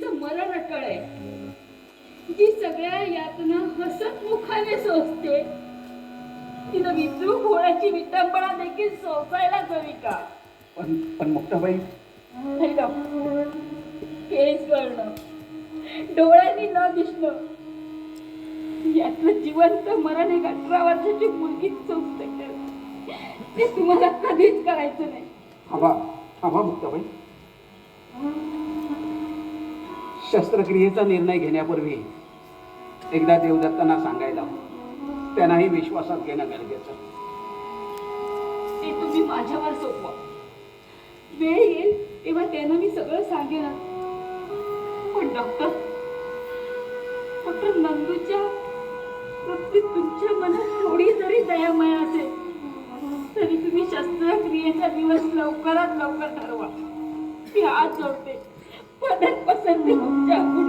तिचं मरण अटळ आहे जी सगळ्या यातना हसत मुखाने सोसते. तिनं विद्रूप होण्याची विटंबना देखील सोसायलाच हवी का? पण पण मुक्ताबाई? केस करणं डोळ्यांनी न दिसणं. यातलं जिवंत मरण एक अठरा वर्षाची मुलगी सोसते. ते तुम्हाला कधीच करायचं नाही. थांबा थांबा मुक्ताबाई. शस्त्रक्रियेचा निर्णय घेण्यापूर्वी एकदा देवदत्तांना सांगायला त्यांनाही विश्वासात घेणं गरजेचं. ते तुम्ही माझ्यावर सोपवा. वेळ येईल तेव्हा त्यांना मी सगळं सांगेन. पण डॉक्टर डॉक्टर नंदूच्या बाबतीत तुमच्या मनात थोडी जरी दयामय असेल. तरी तुम्ही शस्त्रक्रियेचा दिवस लवकरात लवकर ठरवा. मी आज जोडते. 你好小